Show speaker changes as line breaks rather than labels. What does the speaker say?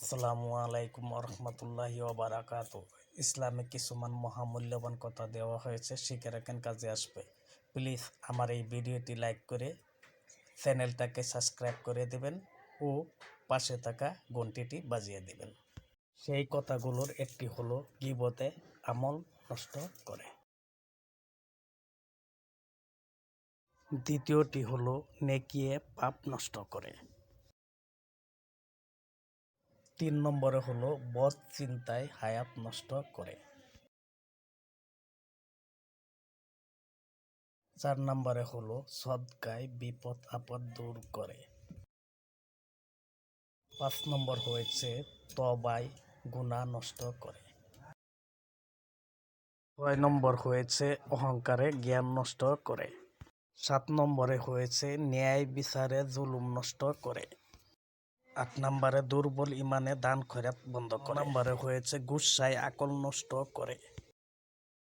আসসালামু আলাইকুম রহমতুল্লাহ বারাকাত ইসলামে কিছুমান মহামূল্যবান কথা দেওয়া হয়েছে, শিখে রাখেন, কাজে আসবে। প্লিজ আমার এই ভিডিওটি লাইক করে চ্যানেলটাকে সাবস্ক্রাইব করে দেবেন ও পাশে থাকা ঘন্টিটি বাজিয়ে দেবেন। সেই কথাগুলোর একটি হলো, গিবতে আমল নষ্ট করে। দ্বিতীয়টি হলো, নেকিয়ে পাপ নষ্ট করে। তিন নম্বরে হলো বদ চিন্তায় হায়াত নষ্ট করে। চার নম্বরে হলো সদকায় বিপদ আপদ দূর করে। পাঁচ নম্বর হয়েছে তবাই গুণা নষ্ট করে। ছয় নম্বর হয়েছে, অহংকারে জ্ঞান নষ্ট করে। সাত নম্বরে হয়েছে, ন্যায় বিচারে জুলুম নষ্ট করে। আট নাম্বারে দুর্বল ইমানে দান খয়রাত বন্ধ করে। নম্বরে হয়েছে গুসায় আকল নষ্ট করে।